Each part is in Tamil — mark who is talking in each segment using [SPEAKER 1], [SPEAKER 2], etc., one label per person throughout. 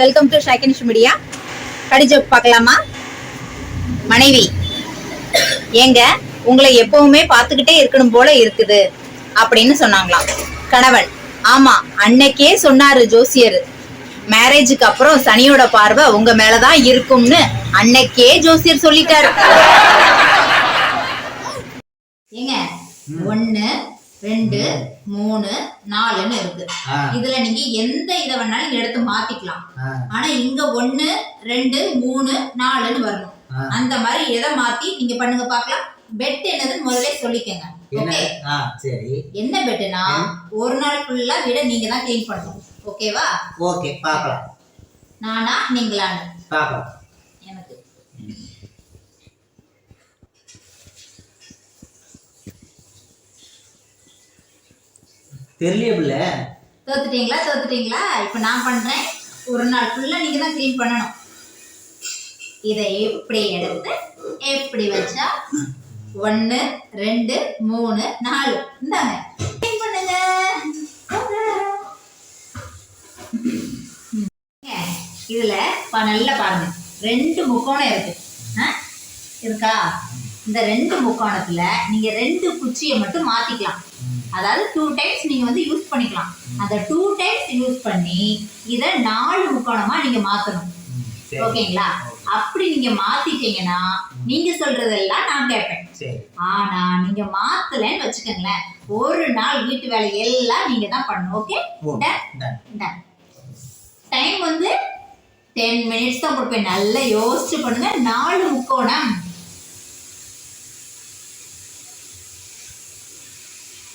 [SPEAKER 1] வெல்கம் டு ஷைக்கனிஷ் மீடியா கடிஜோக் பார்க்கலாமா? மனைவி ஏங்க உங்களை எப்பவுமே பார்த்துக்கிட்டே இருக்கணும் போல இருக்குது அப்படின்னு சொன்னாங்களாம். கணவன் ஆமா அன்னைக்கே சொன்னாரு ஜோசியர். மேரேஜுக்கு அப்புறம் சனியோட பார்வை உங்க மேலதான் இருக்கும்னு அன்னைக்கே ஜோசியர் சொல்லிட்டாரு. ஏங்க ஒன்னு ரெண்டு மூணு நாலுன்னு இருக்கு. இதுல நீங்க எந்த இதை வேணாலும் எடுத்து மாத்திக்கலாம். ஆனா இங்க ஒண்ணு ரெண்டு மூணு நாலுன்னு வரணும். அந்த மாதிரி எதை மாத்தி நீங்க பண்ணுங்க பார்க்கலாம் பெட் என்னதுன்னு முதல்ல சொல்லிக்கங்க.
[SPEAKER 2] என்ன?
[SPEAKER 1] பெட்டுனா ஒரு நாள் ஃபுல்லா வீட நீங்க தான் க்ளீன் பண்ணணும் ஓகேவா
[SPEAKER 2] ஓகே பார்க்கலாம்.
[SPEAKER 1] நானா நீங்களான்னு.
[SPEAKER 2] பார்க்கலாம். தெரியல
[SPEAKER 1] தோத்துட்டீங்களா? தோத்துட்டீங்களா? இப்ப நான் பண்றேன். ஒரு நாள் ஃபுல்லா நீங்க தான் க்ளீன் பண்ணணும். இதை எப்படி எடுத்து எப்படி வச்சா ஒன்னு ரெண்டு மூணு நாலு. இந்தாங்க. க்ளீன் பண்ணுங்க. இதுல பா நல்லா பாருங்க. ரெண்டு முக்கோணம் இருக்கு. இருக்கா? இந்த ரெண்டு முக்கோணத்துல நீங்க ரெண்டு குச்சியை மட்டும் மாத்திக்கலாம். அதாவது டூ டைம்ஸ் நீங்க வந்து யூஸ் பண்ணிக்கலாம். அந்த டூ டைம்ஸ் யூஸ் பண்ணி இத நாலு முக்கோணமா நீங்க மாத்தணும். ஓகேங்களா? அப்படி நீங்க மாத்திட்டீங்கன்னா நீங்க சொல்றதெல்லாம் நான் கேட்பேன். ஆனா நீங்க மாத்தலன்னு வச்சுக்கோங்களேன். ஒரு நாள் வீட்டு வேலை எல்லாம் நீங்க தான் பண்ணணும். ஓகே. டைம் வந்து டென் மினிட்ஸ் தான் கொடுப்பேன். நல்லா யோசிச்சு பண்ணுங்க. நாலு முக்கோணம்.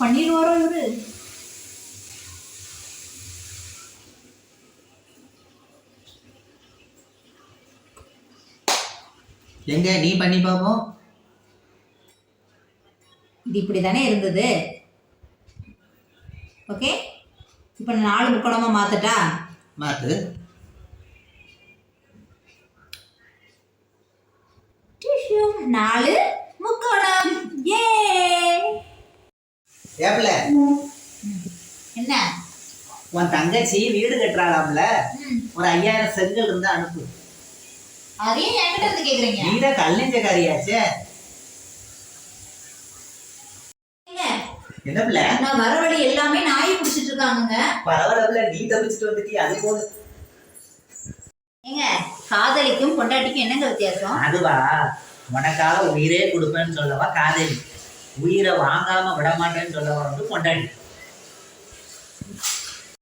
[SPEAKER 1] பண்ணிடுவாரோ இவரு?
[SPEAKER 2] எங்க நீ பண்ணி பாப்போம்
[SPEAKER 1] இது இப்படி தானே இருந்தது? ஓகே? இப்போ நாலு முக்கோணமா மாத்தட்டா?
[SPEAKER 2] மாத்து.
[SPEAKER 1] டிஷ்யூ. நாலு முக்கோணம் ஏ
[SPEAKER 2] ஏப்ல
[SPEAKER 1] என்ன?
[SPEAKER 2] உன் தங்கச்சி வீடு கட்டுறாளாம்ல ஒரு ஐயாயிரம் செங்கல் இருந்தா அனுப்பு.
[SPEAKER 1] அதையும் என்கிட்ட இருந்து கேக்குறீங்க?
[SPEAKER 2] நீ தான் கல்நெஞ்சக்காரியாச்சே.
[SPEAKER 1] ஏங்க,
[SPEAKER 2] என்ன பிள்ளை
[SPEAKER 1] நான் வர வழி எல்லாமே நாய் பிடிச்சிட்டு இருக்காங்கங்க.
[SPEAKER 2] பரவாயில்ல நீ தப்பிச்சுட்டு வந்துட்டி அது போதும்
[SPEAKER 1] ஏங்க காதலிக்கும் பொண்டாட்டிக்கும் என்னங்க வித்தியாசம்?
[SPEAKER 2] அதுவா? உனக்காக உயிரே கொடுப்பேன்னு சொல்லவா காதலி? உயிரை வாங்காம விட மாட்டேன்னு வந்து கொண்டாடி